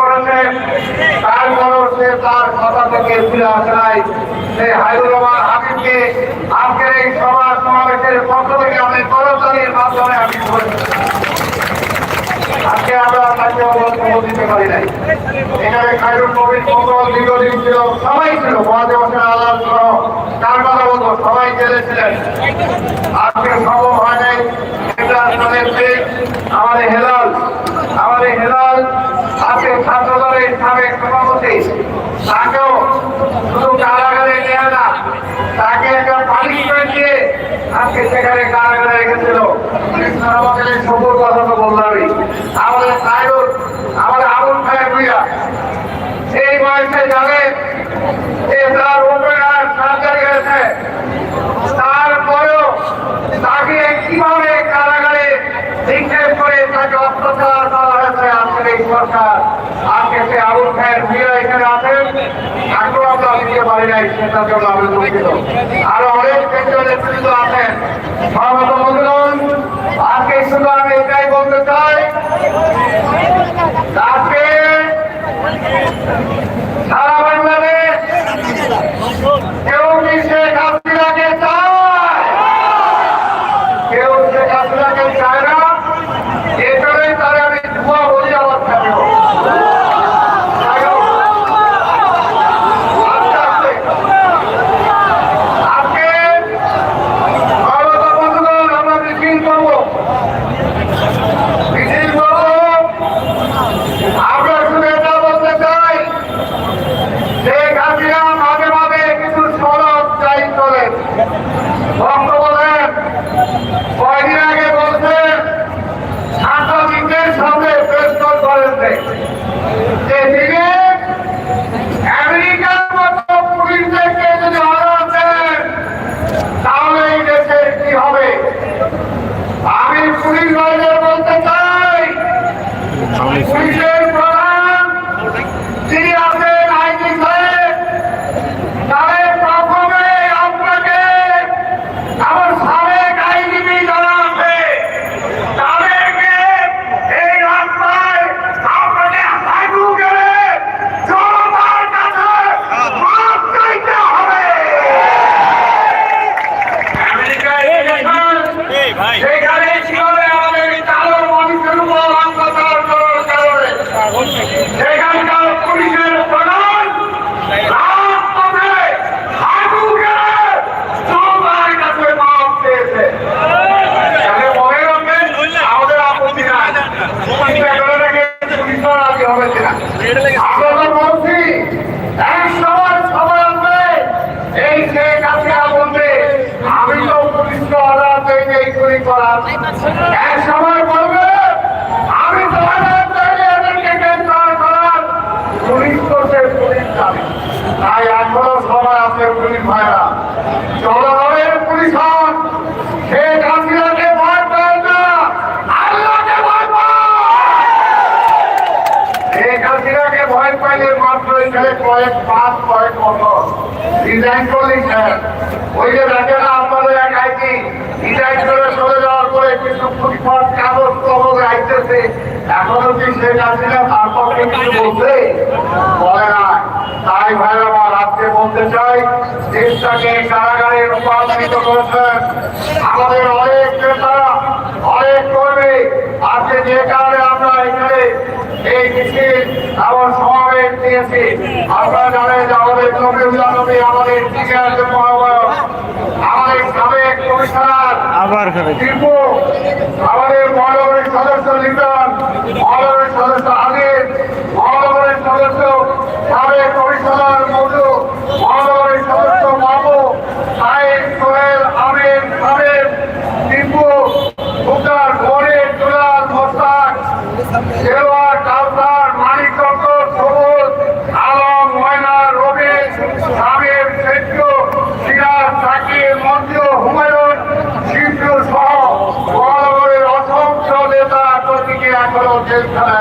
করেছে। তারপরও সে তার কথা থেকে ফিরে আসে নাই। সেই হাইরুল রহমান হাবিবকে আমি আজকে আমরা তাকে ছিল সবাই ছিল। মহাদেব হোসেন আল্লাহ তার কথা বলতো সবাই জেলে আজকে সম্ভব হয় নাই। এটা দেশ, আমাদের হেলাল আমাদের হেলাল আজকে ছাত্র দলের সাবেক সভাপতি, তাকেও শুধু কারাগারে নেয় না, তাকে একটা পানিশমেন্ট দিয়ে আজকে সেখানে কারাগারে রেখেছিল। আমাদের সবুর কথা তো বললামই। আমাদের সাইরুল আমাদের আবুল খায়ের ভুইয়া এই বয়সে যাবে যে তার ওপরে আর সার্জারি হয়েছে তারপরেও তাকে কীভাবে কারাগারে নিক্ষেপ করে তাকে অত্যাচার করা হয়েছে আজকের এই সরকার আজকে সে আবুল খায়ের ভুইয়া এখানে আছেন তাকেও আমরা দিতে পারি নাই, সেটার জন্য আমি দুঃখিত। আরও অনেক কেন্দ্রীয় নেতৃত্ব আছেন। সর্বত বন্ধুগণ, আজকে শুধু আমি এটাই বলতে চাই, আজকে সারা বাংলাদেশ কেউ কি হাসিনাকে এখানে কয়েক পাঁচ কয়েক বছর। ডিজাইন করে ওই যে দেখেন আপনাদের এক আইটি। ডিজাইন করে সরে যাওয়ার পরে কিছু ফুটফট কাগজ কবজ আইতেছে। এখনও কি শেখ হাসিনা না তারপর কিছু বলছে বলে না। তাই ভাই, আমার আজকে বলতে চাই, দেশটাকে কারাগারে রূপান্তরিত করেছেন আমাদের অনেক নেতা অনেক কর্মী আজকে যে কারণে আমরা এখানে এই মিছিল আমার সমাবেশ দিয়েছি আপনারা জানেন যে আমাদের নবীউল্লাহ নবী আমাদের টিকার মহাবয়ক আমাদের সাবেক কমিশনার আবার আমাদের মহানগরের সদস্য লিটন মহানগরের সদস্য আদিল মহানগরের সদস্য সাবেক কমিশনার মধু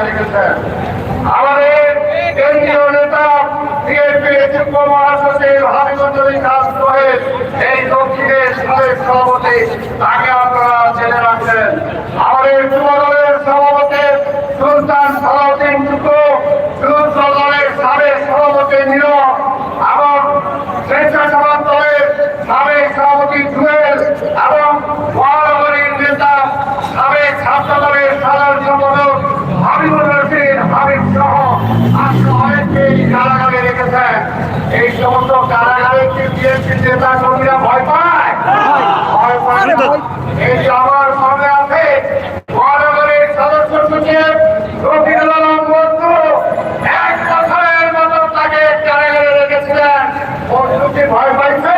রেখেছেন আমাদের কেন্দ্রীয় নেতা বিএনপি যুগ্ম মহাসচিব হাবিবুজ্জলি দাস সোহেল এই দক্ষিণের সাবেক সভাপতি, তাকে আপনারা জেনে রাখছেন আমাদের যুব দলের সভাপতি সুলতান সালাউদ্দিন টুকু বিএনপি নেতা কর্মীরা ভয় পায় ভয় পায়। এই যে আমার সামনে আছে মহানগরের সদস্য সচিব রফিকুল আলম বন্ধু এক বছরের মতো তাকে কারাগারে রেখেছিলেন বন্ধুকে ভয় পাইছে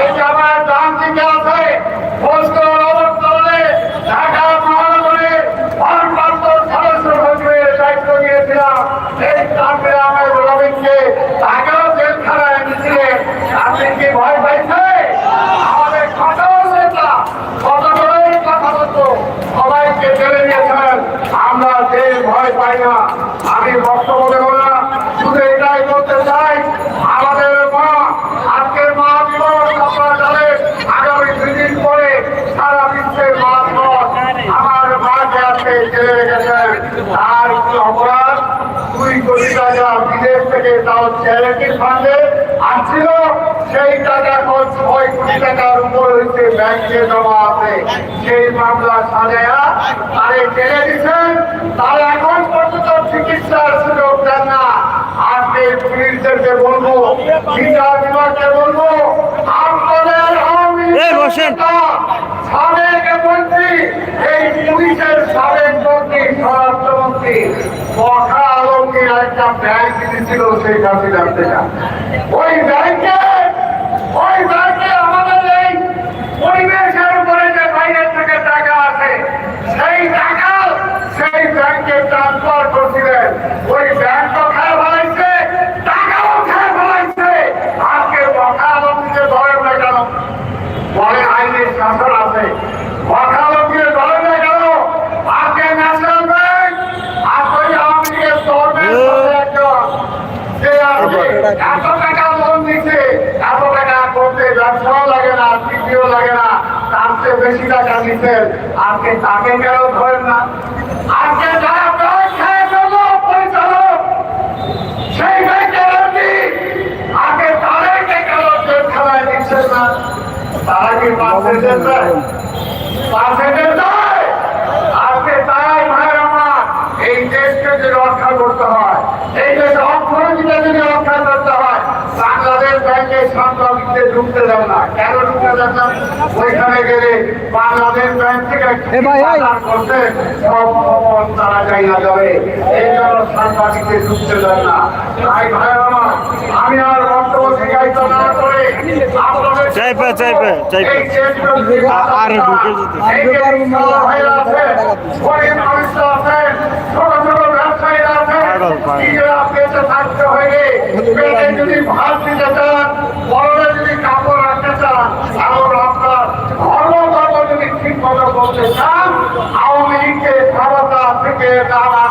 এই যে আমার ডান দিকে আছে বস্তু অবস্থানে ঢাকা মহানগরের ভারপ্রাপ্ত সদস্য সচিবের দায়িত্ব নিয়েছিলাম এই কামে আমার রবীন্দ্রকে তাকেও জেলখানায় এনেছিলেন আপনি কি ভয় পাইছে আমাদের কত নেতা কত করে কথা বলতো সবাইকে জেলে দিয়েছেন আমরা যে ভয় পাই না। আমি বক্তব্য দেব না শুধু এটাই বলতে চাই, আমাদের মা, আজকের মা দিবস আপনারা জানেন, আগামী দুদিন পরে সারা বিশ্বের মা দিবস। আমার মাকে আজকে জেলে রেখেছেন আর কি অপরাধ। দুই কোটি টাকা বিদেশ থেকে তাও চ্যারিটি ফান্ডে আসছিল সেই টাকা এখন ছয় কোটি টাকার উপর হইতে ব্যাংকে জমা আছে। সেই মামলা সাজায়া তারে জেলে দিচ্ছেন তার এখন পর্যন্ত চিকিৎসার সুযোগ দেন না। আজকে পুলিশদেরকে বলব, বিচার বিভাগকে বলব, আপনাদের ব্যাংক ওই ব্যাংকে ওই ব্যাংকে আমাদের এই পরিবেশের উপরে থেকে টাকা আছে সেই টাকা সেই ব্যাংকে ট্রান্সফার করছিলেন ওই ব্যাংকও খেয়ে ফেলাইছে টাকাও খেয়ে ফেলাইছে আজকে মখা আলমগীরকে ধরেন না কেন বলে আইনের শাসন আছে ওয়াকালতকে ধরে না গেল আজকে ন্যাশনাল ব্যাংক আর ওই আওয়ামী লীগের চোরদের সাথে একজন যে আজকে এত টাকা লোন দিচ্ছে এত টাকা করতে ব্যবসাও লাগে না তৃতীয় লাগে না। তার চেয়ে বেশি টাকা দিচ্ছেন আজকে তাকে কেন ধরেন না? আজকে এই দেশকে যদি রক্ষা করতে হয়, এই দেশের অর্থনীতিকে যদি সন্ত্রাসীতে ঢুকতে দেন না কেন ঢুকতে দেন না ওইখানে গেলে বাংলাদেশ ব্যাংক থেকে এ ভাই, করতে সব তারা জায়গা যাবে এই জন্য সন্ত্রাসীতে ঢুকতে দেন না তাই ভাইয়ের আমার আমি আর বক্তব্য শিখাইতে না করে চাইপে, চাইপে, চাইপে। আরে ঢুকে যেতে। স্ত্রীরা পেটে থাকতে হলে পেটে যদি ভাত দিতে চান বড়রা যদি কাপড় রাখতে চান এমন আওয়ামী লীগকে থেকে তারা